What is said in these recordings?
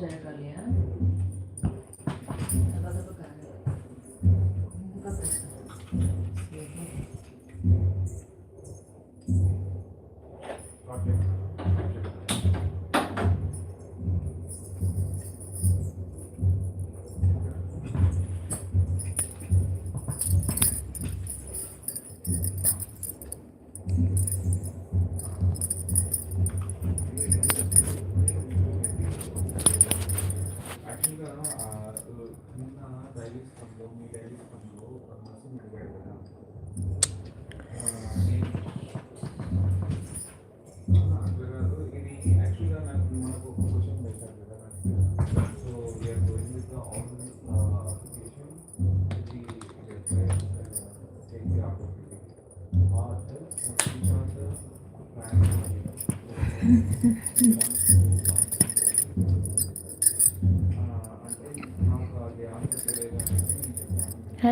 जाएगा लिया।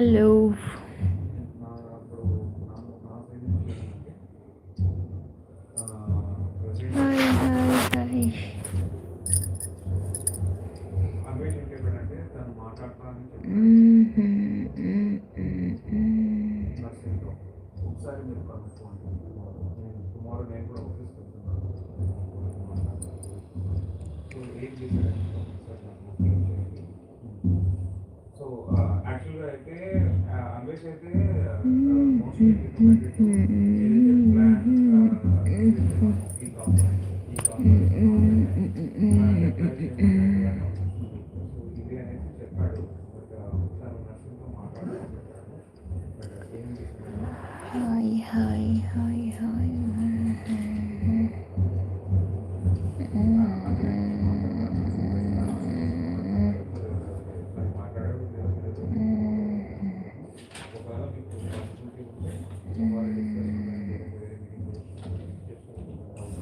Hello. 음, 음, 음.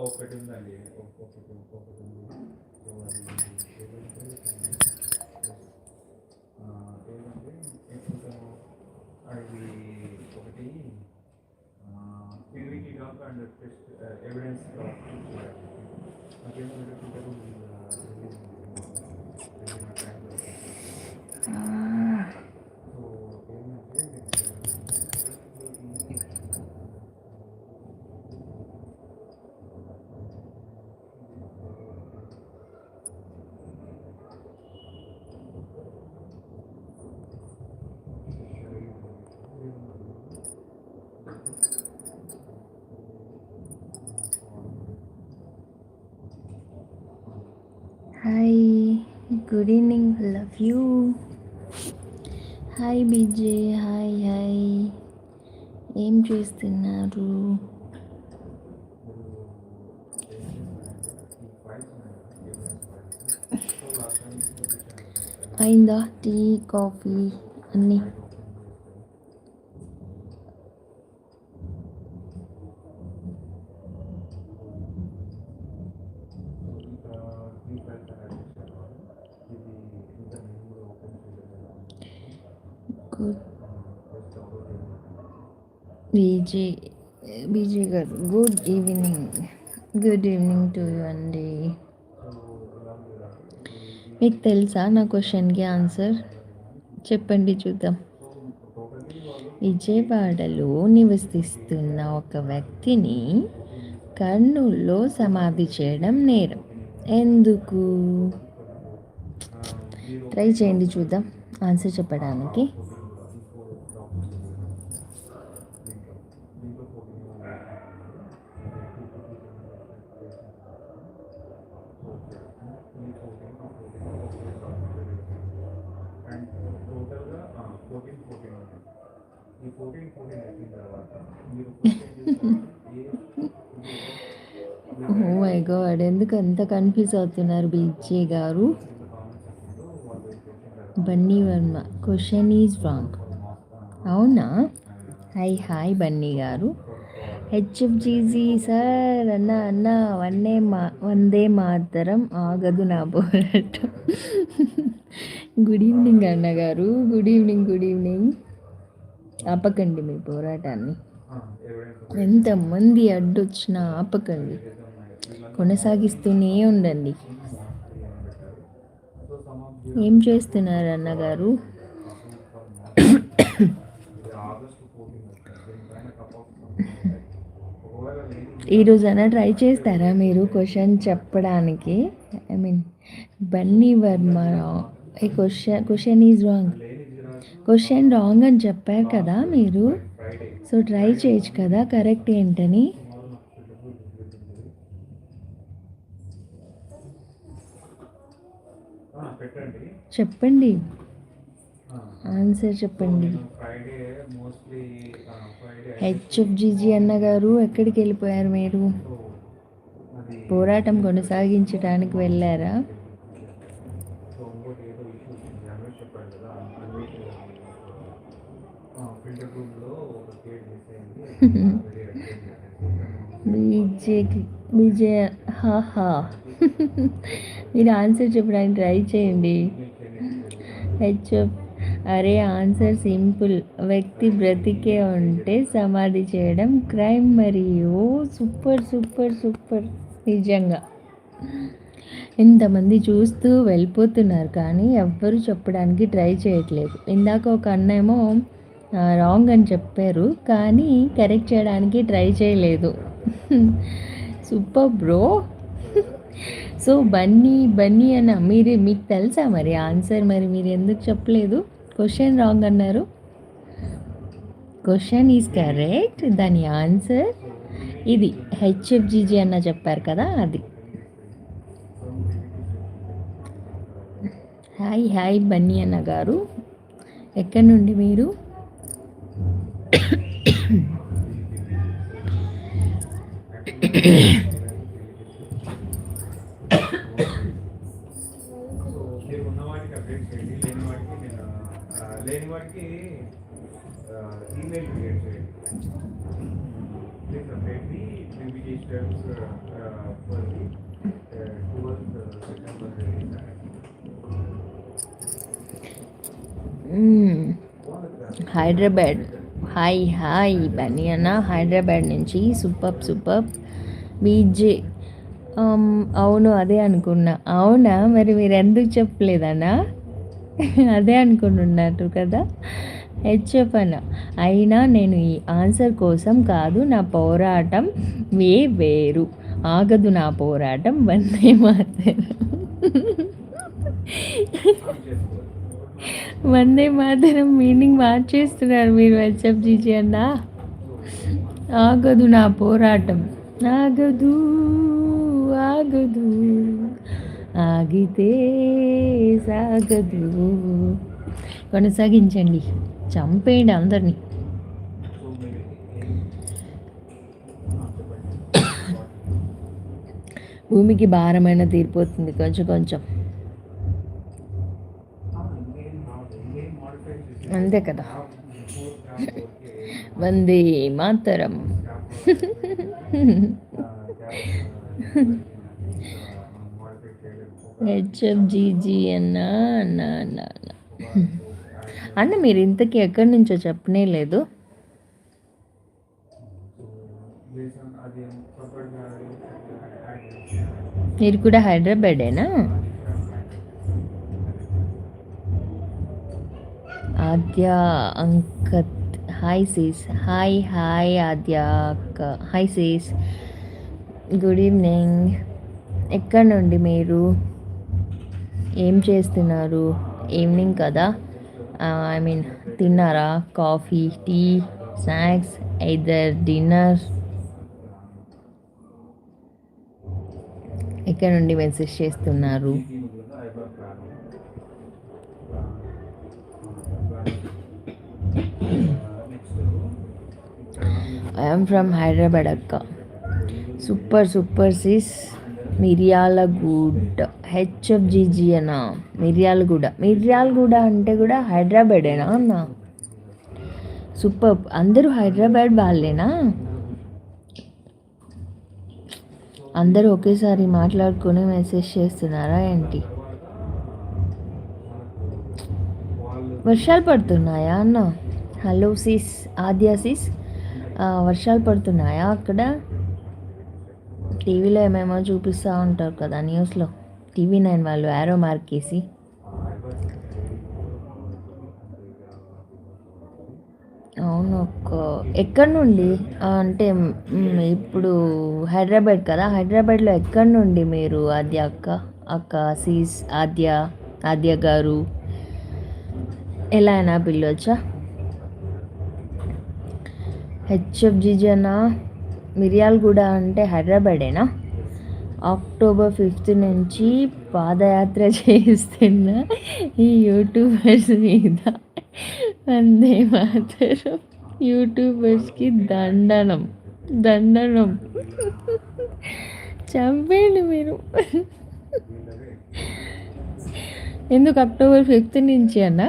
దీంట్లో ఒకటి ఉందండి. ఒక్కొక్కటి ఒక్కొక్కటి ఉంది. ఏంటంటే అది ఒకటి purity doc and test evidence doc hi good evening love you hi BJ hi hi ఏం చేస్తున్నారు? అయిందా టీ కాఫీ అన్నీ? బీజే బీజీ గారు. Good evening good evening to you అండి మీకు తెలుసా నా క్వశ్చన్కి ఆన్సర్ చెప్పండి చూద్దాం. విజయవాడలో నివసిస్తున్న ఒక వ్యక్తిని కర్నూల్లో సమాధి చేయడం నేరం. ఎందుకు? ట్రై చేయండి చూద్దాం. ఆన్సర్ చెప్పడానికి. ఓ మై గాడ్ ఎందుకు అంత కన్ఫ్యూజ్ అవుతున్నారు బిజే గారు? Bunny Varma question is wrong అవునా? హాయ్ హాయ్ బన్నీ గారు. హెచ్ఎఫ్జీజీ సార్ అన్న అన్న వన్నే మా వందే మాతరం ఆగదు నా పోరాటం గుడ్ ఈవినింగ్ అన్నగారు గుడ్ ఈవినింగ్ గుడ్ ఈవినింగ్ ఆపకండి మీ పోరాటాన్ని. ఎంతమంది అడ్డొచ్చినా ఆపకండి. కొనసాగిస్తూనే ఉండండి. ఏం చేస్తున్నారు అన్నగారు? ఈరోజు అన్న ట్రై చేస్తారా మీరు క్వశ్చన్ చెప్పడానికి? ఐ మీన్ బన్నీ వర్మ ఈ question question is wrong. Question wrong అని చెప్పారు కదా మీరు? సో ట్రై చేయొచ్చు కదా కరెక్ట్ ఏంటని? చెప్పండి. ఆన్సర్ చెప్పండి. నేను ఫ్రైడే మోస్ట్లీ హెచ్ఎఫ్జిజి అన్నగారు ఎక్కడికి వెళ్ళిపోయారు మీరు? పోరాటం కొనసాగించడానికి వెళ్ళారా సో ఇంకోటి ఏదో ఇష్యూ వచ్చింది రమేష్ చెప్పాడు కదా అన్వేష్ ఫిల్టర్ రూమ్లో ఒక కేట్ మిస్ అయింది వెరీ అర్జెంట్ బీజే బీజే హాహా మీరు ఆన్సర్ చెప్పడానికి ట్రై చేయండి. హెచ్ఎఫ్ అరే ఆన్సర్ సింపుల్. వ్యక్తి బ్రతికే ఉంటే సమాధి చేయడం క్రైమ్ మరి ఓ సూపర్ సూపర్ సూపర్. నిజంగా. ఇంతమంది చూస్తూ వెళ్ళిపోతున్నారు కానీ ఎవ్వరు చెప్పడానికి ట్రై చేయట్లేదు. ఇందాక ఒక అన్నేమో రాంగ్ అని చెప్పారు కానీ కరెక్ట్ చేయడానికి ట్రై చేయలేదు. Super bro so Bunny Bunny అన్న మీరు మీకు తెలుసా మరి ఆన్సర్ మరి మీరు ఎందుకు చెప్పలేదు? క్వశ్చన్ రాంగ్ అన్నారు. క్వశ్చన్ ఈజ్ కరెక్ట్ దాని ఆన్సర్ ఇది హెచ్ఎఫ్జిజి అన్న చెప్పారు కదా అది. హాయ్ హాయ్ బన్నీ అన్న గారు. ఎక్కడి నుండి మీరు? లేని వాటికి నేను ఆ, లేని వాటికి ఈమెయిల్ క్రియేట్ చేయండి please update the BBG steps for the towers September hmm. Hyderabad hi hi. Bunny అన్న హైదరాబాద్ నుంచి. Super super BJ. అవును అదే అనుకున్నా. అవునా? మరి మీరు ఎందుకు చెప్పలేదన్నా? అదే అనుకుంటున్నారు కదా? హెచ్ఎఫ్ అన్న అయినా నేను ఈ ఆన్సర్ కోసం కాదు నా పోరాటం వే వేరు? ఆగదు నా పోరాటం. వందే మాత్రం. వందే మాతరం మీనింగ్ మార్చేస్తున్నారు మీరు హెచ్ఎఫ్ జీజీ అన్న. ఆగదు నా పోరాటం. ఆగదు ఆగదు. ఆగితే సాగదు. కొనసాగించండి. చంపేయండి అందరినీ. భూమికి భారమైన తీరిపోతుంది. కొంచెం కొంచెం ఆ, ఇంకేం రావట్లేదు. ఇంకేం modify చేసి- అంతే కదా. వందే మాతరం. హెచ్ఎఫ్ జీజీ అన్న అన్న అన్న మీరు ఇంతకీ ఎక్కడి నుంచో చెప్పనే లేదు. మీరు కూడా హైదరాబాదేనా Aadya Ankath. Hi sis hi hi Aadya అక్క. హాయ్ సీస్ గుడ్ ఈవినింగ్ ఎక్కడి నుండి మీరు? ఏం చేస్తున్నారు? ఈవినింగ్ కదా. Uh, ఐ మీన్ తిన్నారా? Coffee tea snacks either dinner ఎక్కడ నుండి మెసేజ్ చేస్తున్నారు? ఐఎమ్ ఫ్రమ్ హైదరాబాద్ అక్క. Super super sis Miryalaguda. HFGG అన్న మిర్యాలగూడ. మిర్యాలగూడ అంటే కూడా హైదరాబాదేనా అన్న? సూపర్ అందరూ హైదరాబాద్ వాళ్ళేనా? అందరూ ఒకేసారి మాట్లాడుకొని మెసేజ్ చేస్తున్నారా ఏంటి? వర్షాలు పడుతున్నాయా అన్న? హలో సిస్ ఆద్యా సిస్ వర్షాలు పడుతున్నాయా అక్కడ? టీవీలో ఏమేమో చూపిస్తూ ఉంటారు కదా న్యూస్లో. టీవీ నైన్ వాళ్ళు యారో మార్కేసి అవును ఒక్క ఎక్కడి నుండి? అంటే ఇప్పుడు హైదరాబాద్ కదా? హైదరాబాద్లో ఎక్కడి నుండి మీరు ఆద్య అక్క అక్క సీస్ ఆద్య ఆద్య గారు? ఎలా అయినా పిలవచ్చా? హెచ్ఎఫ్జి జన మిర్యాలగూడ అంటే హైదరాబాడేనా అక్టోబర్ ఫిఫ్త్ నుంచి పాదయాత్ర చేస్తున్న ఈ యూట్యూబర్స్ మీద వందే మాత్రం. యూట్యూబర్స్కి దండనం దండనం. చంపేయండి మీరు. ఎందుకు అక్టోబర్ ఫిఫ్త్ నుంచి అన్నా?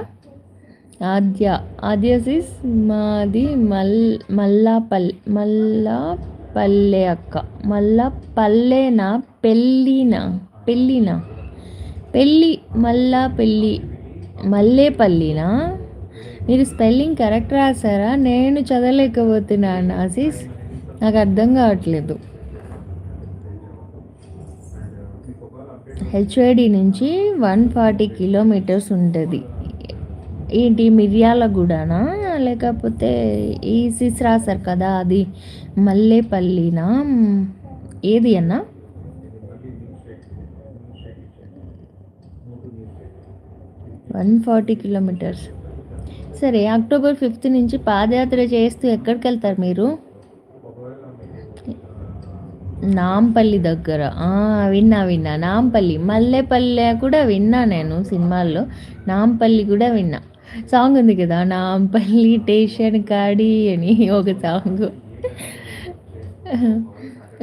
ఆద్య ఆద్యసిస్ మాది మల్ మల్లాపల్ మల్లాపల్లె అక్క. మల్లాపల్లెనా పెళ్ళినా పెళ్ళినా? పెళ్ళి మల్లా పెళ్ళి మల్లేపల్లినా? మీరు స్పెల్లింగ్ కరెక్ట్ రాసారా నేను చదవలేకపోతున్నాను ఆసిస్ నాకు అర్థం కావట్లేదు. హెచ్ఐడి నుంచి వన్ ఫార్టీ కిలోమీటర్స్ ఉంటుంది. ఏంటి మిర్యాలగూడనా లేకపోతే ఈ సిస్ రాశారు కదా అది మల్లేపల్లినా? ఏది అన్నా? One forty kilometers. సరే అక్టోబర్ ఫిఫ్త్ నుంచి పాదయాత్ర చేస్తూ ఎక్కడికి వెళ్తారు మీరు? నాంపల్లి దగ్గర. విన్నా విన్నా. నాంపల్లి. మల్లెపల్లె కూడా విన్నా నేను సినిమాల్లో. నాంపల్లి కూడా విన్నా. సాంగ్ ఉంది కదా నాంపల్లి టేషన్ కాడి అని ఒక సాంగ్.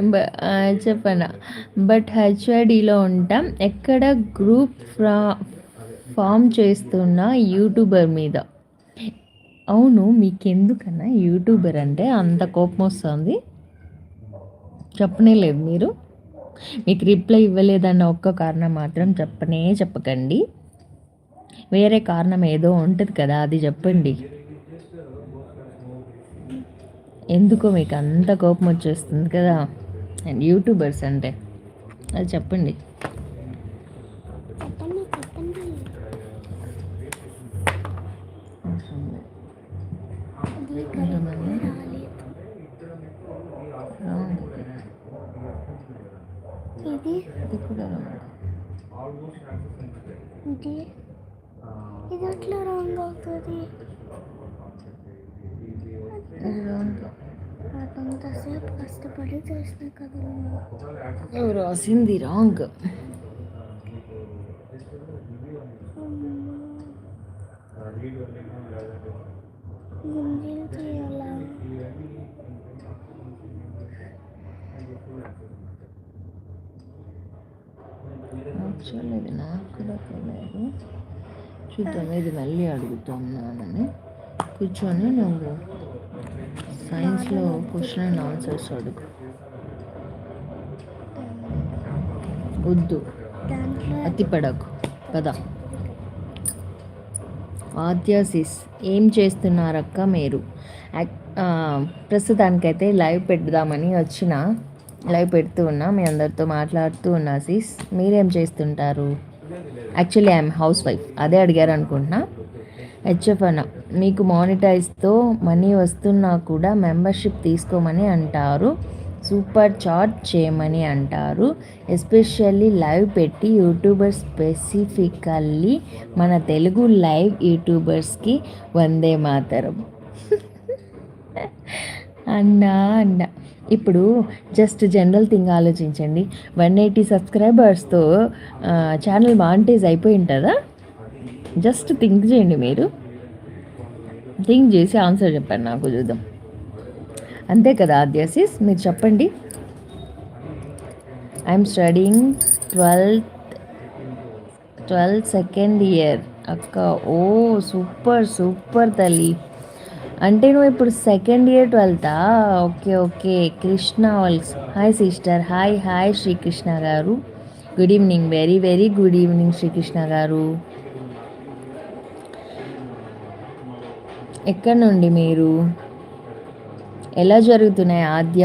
బ- చెప్పనా? బట్ హెచ్ఐడిలో ఉంటాం. ఎక్కడ గ్రూప్ ఫ్రా ఫామ్ చేస్తున్న యూట్యూబర్ మీద. అవును మీకెందుకన్నా యూట్యూబర్ అంటే అంత కోపం వస్తుంది. చెప్పనే లేదు మీరు. మీకు రిప్లై ఇవ్వలేదన్న ఒక్క కారణం మాత్రం చెప్పనే చెప్పకండి. వేరే కారణం ఏదో ఉంటుంది కదా అది చెప్పండి. ఎందుకో మీకు అంత కోపం వచ్చేస్తుంది కదా. అండ్ యూట్యూబర్స్ అంటే అది చెప్పండి చెప్పండి చెప్పండి అది కొంతమంది రాలేదు రాంగ్. ఇది ఇది కూడా రాంగ్. ఇది ఇది ఎట్లా రాంగ్ అవుతుంది. అదంతసేపు కష్టపడి చేసిన కదా. నువ్వు రాసింది రాంగ్ ఇది నాకు కూడా తెలియదు చూద్దాం ఇది మళ్ళీ అడుగుతున్నానని. కూర్చొని నువ్వు సైన్స్లో క్వశ్చన్ అండ్ ఆన్సర్స్ అడుగు. వద్దు. అతి పడకు. పద. ఆద్యాసిస్ ఏం చేస్తున్నారక్క మీరు? ప్రస్తుతానికైతే లైవ్ పెడదామని వచ్చిన లైవ్ పెడుతూ ఉన్నా మీ అందరితో మాట్లాడుతూ ఉన్నా సిస్ మీరేం చేస్తుంటారు? యాక్చువల్లీ ఐఎమ్ హౌస్ వైఫ్ అదే అడిగారు అనుకుంటున్నా. హెచ్ఎఫ్ అన్న మీకు మానిటైజ్తో మనీ వస్తున్నా కూడా మెంబర్షిప్ తీసుకోమని అంటారు. సూపర్ చాట్ చేయమని అంటారు. ఎస్పెషల్లీ లైవ్ పెట్టి యూట్యూబర్ స్పెసిఫికల్లీ మన తెలుగు లైవ్ యూట్యూబర్స్కి వందే మాతరం. అన్నా అన్నా. ఇప్పుడు జస్ట్ జనరల్ థింగ్ ఆలోచించండి. వన్ ఎయిటీ సబ్స్క్రైబర్స్తో ఛానల్ మానిటైజ్ అయిపోయి ఉంటుందా? జస్ట్ థింక్ చేయండి మీరు. థింక్ చేసి ఆన్సర్ చెప్పండి నాకు చూద్దాం. అంతే కదా ఆద్యాసిస్ మీరు చెప్పండి. I'm studying twelfth twelfth second year అక్క ఓ సూపర్ సూపర్ తల్లి. అంటే నువ్వు ఇప్పుడు సెకండ్ ఇయర్ ట్వెల్తా okay okay Krishna ఆల్స్ hi sister hi hi Srikrishna గారు. Good evening very very good evening Srikrishna గారు. ఎక్కడి నుండి మీరు? ఎలా జరుగుతున్నాయి ఆద్య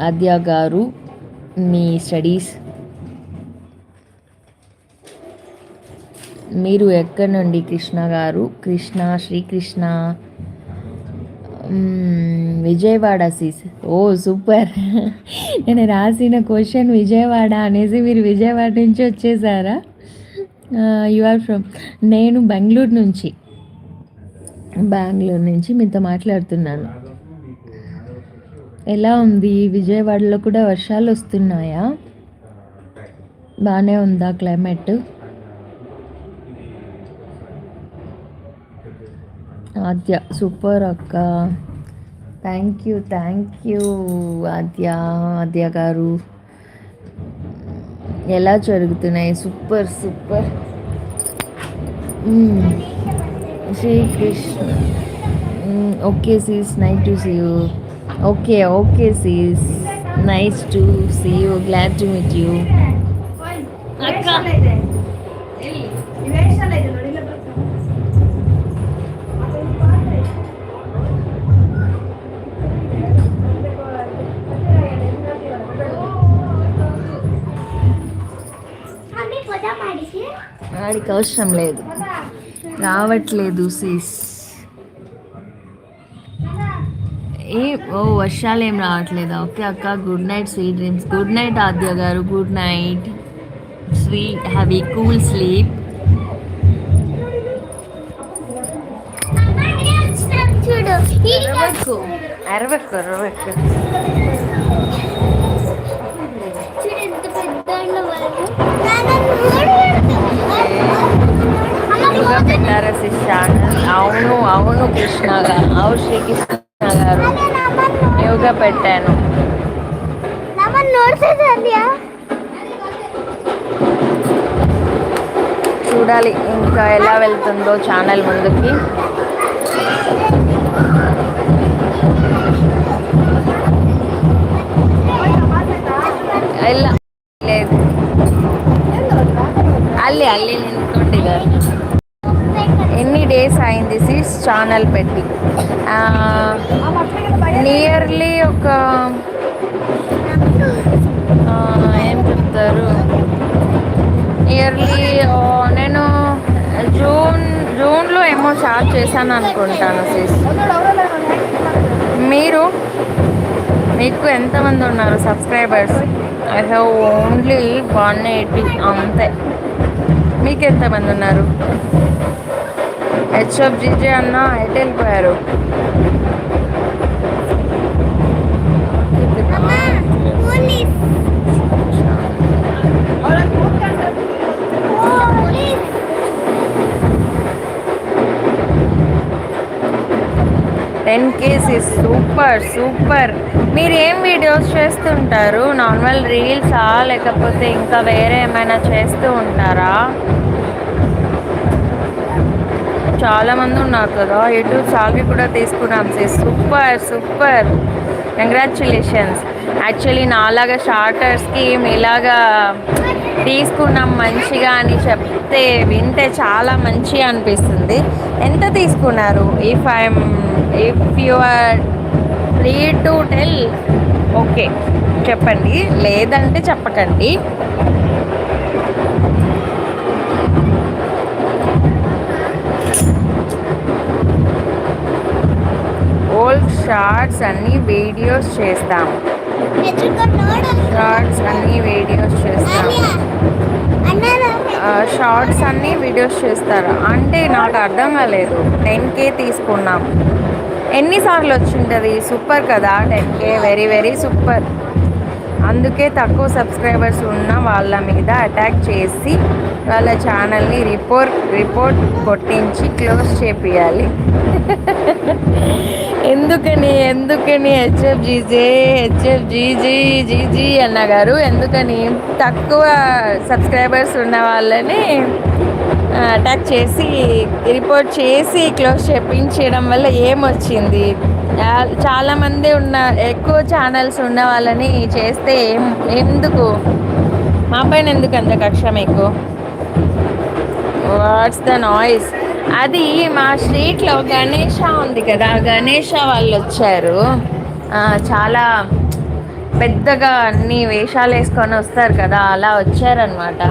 ఆద్య గారు మీ స్టడీస్? మీరు ఎక్కడి నుండి కృష్ణ గారు? కృష్ణ శ్రీకృష్ణ విజయవాడ సీస్. ఓ సూపర్. నేను రాసిన క్వశ్చన్ విజయవాడ అనేసి మీరు విజయవాడ నుంచి వచ్చేసారా? యు ఆర్ ఫ్రమ్ నేను బెంగళూరు నుంచి. బెంగళూరు నుంచి మీతో మాట్లాడుతున్నాను. ఎలా ఉంది? విజయవాడలో కూడా వర్షాలు వస్తున్నాయా? బాగానే ఉందా క్లైమేట్? ఆద్య సూపర్ అక్క. Thank you thank you Aadya Aadya గారు. ఎలా జరుగుతున్నాయి? Super super. Srikrishna. Okay sis night to see you okay okay sis nice to see you glad to meet you అమ్మి వాడికి అవసరం లేదు. రావట్లేదు సీస్ ఏ ఓ వర్షాలు ఏం రావట్లేదా? ఓకే అక్క good night sweet dreams good night Aadya గారు. Good night sweet have cool sleep అరవకు అరవకు అరవకు. చూడు ఎంత పెద్ద అవును కృష్ణగా అవును శ్రీకృష్ణ గారు న్యూగా పెట్టాను చూడాలి ఇంకా ఎలా వెళ్తుందో ఛానల్ ముందుకి అల్లి అల్లి ಅಲ್ಲಿ ನಿಂತ್ಕೊಂಡಿದ್ದಾರೆ డేస్ అయింది సిస్ ఛానల్ పెట్టి. నియర్లీ ఒక ఏం చెప్తారు? నియర్లీ నేను జూన్ జూన్లో ఏమో స్టార్ట్ చేశాను అనుకుంటాను సిస్ మీరు? మీకు ఎంతమంది ఉన్నారు subscribers I have only one eighty అంతే. మీకు ఎంతమంది ఉన్నారు? హెచ్ఎఫ్ జీజే అన్న ఎటు వెళ్ళిపోయారు. టెన్ కేసీస్ సూపర్ సూపర్ మీరు ఏం వీడియోస్ చేస్తుంటారు? నార్మల్ రీల్సా లేకపోతే ఇంకా వేరే ఏమైనా చేస్తూ ఉంటారా? చాలా మంది ఉన్నారు కదా. యూట్యూబ్ సాల్వి కూడా తీసుకున్నాం C. Super super. Congratulations actually నాలాగా షార్టర్స్కి ఇలాగా తీసుకున్నాం మంచిగా అని చెప్తే వింటే చాలా మంచి అనిపిస్తుంది. ఎంత తీసుకున్నారు? If I'm if you are free to tell okay చెప్పండి. లేదంటే చెప్పకండి. షార్ట్స్ అన్ని వీడియోస్ చేస్తాం. షార్ట్స్ అన్ని వీడియోస్ చేస్తాం. షార్ట్స్ అన్ని వీడియోస్ చేస్తారు. అంటే నాకు అర్థం కాలేదు. టెన్ కే తీసుకున్నాం. ఎన్నిసార్లు వచ్చింటుంది? సూపర్ కదా? Ten K. Very very super. అందుకే తక్కువ సబ్స్క్రైబర్స్ ఉన్న వాళ్ళ మీద అటాక్ చేసి వాళ్ళ ఛానల్ని రిపోర్ట్ రిపోర్ట్ కొట్టించి క్లోజ్ చేపియాలి. ఎందుకని ఎందుకని HF GJ HF GG GG అన్న గారు ఎందుకని తక్కువ సబ్స్క్రైబర్స్ ఉన్న వాళ్ళని అటాక్ చేసి రిపోర్ట్ చేసి క్లోజ్ చేపించడం వల్ల ఏమొచ్చింది? చాలామంది ఉన్న ఎక్కువ ఛానల్స్ ఉన్న వాళ్ళని చేస్తే ఏం ఎందుకు? మా పైన ఎందుకు అంత కక్ష మీకు? వాట్స్ ద నాయిస్ అది మా స్ట్రీట్లో గణేష ఉంది కదా గణేష వాళ్ళు వచ్చారు. చాలా పెద్దగా అన్ని వేషాలు వేసుకొని వస్తారు కదా అలా వచ్చారనమాట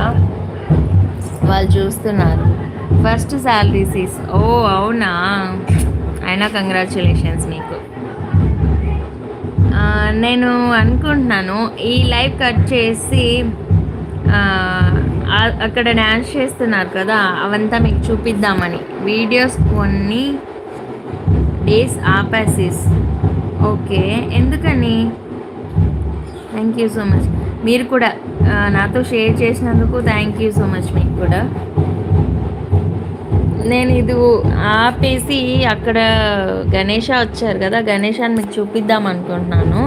వాళ్ళు చూస్తున్నారు. ఫస్ట్ శాలరీస్ ఈస్ ఓ అవునా? అయినా కంగ్రాచులేషన్స్ మీకు. నేను అనుకుంటున్నాను ఈ లైవ్ కట్ చేసి అక్కడ డ్యాన్స్ చేస్తున్నారు కదా అవంతా మీకు చూపిద్దామని. వీడియోస్ కొన్ని డేస్ ఆపాసిస్. ఓకే ఎందుకని? థ్యాంక్ యూ సో మచ్ మీరు కూడా నాతో షేర్ చేసినందుకు థ్యాంక్ యూ సో మచ్ మీకు కూడా. నేను ఇది ఆపేసి అక్కడ గణేష వచ్చారు కదా గణేశాన్ని మీకు చూపిద్దాం అనుకుంటున్నాను.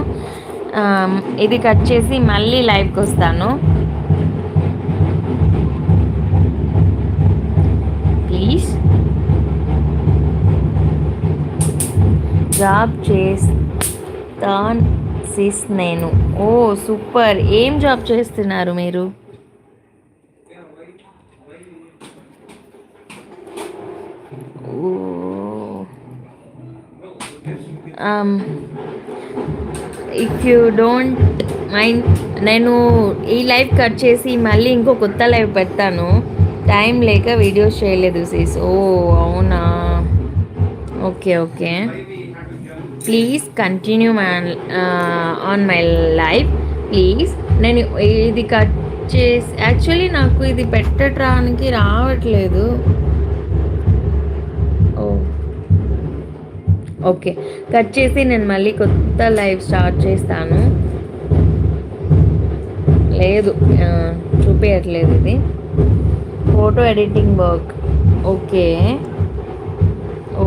ఇది కట్ చేసి మళ్ళీ లైవ్కి వస్తాను. జాబ్ చేస్తాన్ సిస్ నేను. ఓ సూపర్. ఏం జాబ్ చేస్తున్నారు మీరు? ఇఫ్ యూ డోంట్ మైండ్ నేను ఈ లైవ్ కట్ చేసి మళ్ళీ ఇంకో కొత్త లైవ్ పెడతాను. టైం లేక వీడియోస్ చేయలేదు సీస్. ఓ అవునా? Okay okay. Please continue my on my life please నేను ఇది కట్ చేసి యాక్చువల్లీ నాకు ఇది పెట్టడానికి రావట్లేదు. ఓకే కట్ చేసి నేను మళ్ళీ కొత్త లైవ్ స్టార్ట్ చేస్తాను. లేదు చూపించట్లేదు ఇది. ఫోటో ఎడిటింగ్ వర్క్ ఓకే ఓ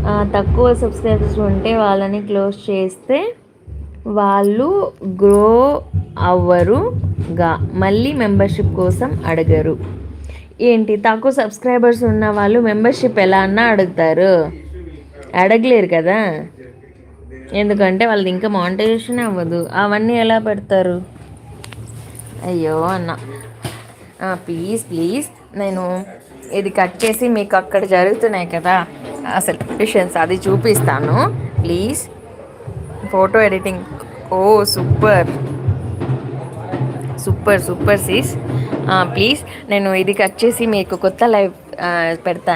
ఆ, తక్కువ సబ్స్క్రైబర్స్ ఉంటే వాళ్ళని క్లోజ్ చేస్తే వాళ్ళు గ్రో అవ్వరుగా మళ్ళీ మెంబర్షిప్ కోసం అడగరు. ఏంటి? తక్కువ సబ్స్క్రైబర్స్ ఉన్న వాళ్ళు మెంబర్షిప్ ఎలా అన్నా అడుగుతారు. అడగలేరు కదా. ఎందుకంటే వాళ్ళది ఇంకా మానిటైజేషన్ అవ్వదు. అవన్నీ ఎలా పెడతారు? అయ్యో అన్న. Please please. నేను ఇది కట్ చేసి మీకు అక్కడ జరుగుతున్నాయి కదా. అసలు విషన్స్ అది చూపిస్తాను. Please photo editing oh super. Super super Cs please నేను ఇది కట్ చేసి మీకు కొత్త లైవ్ పెడతాను.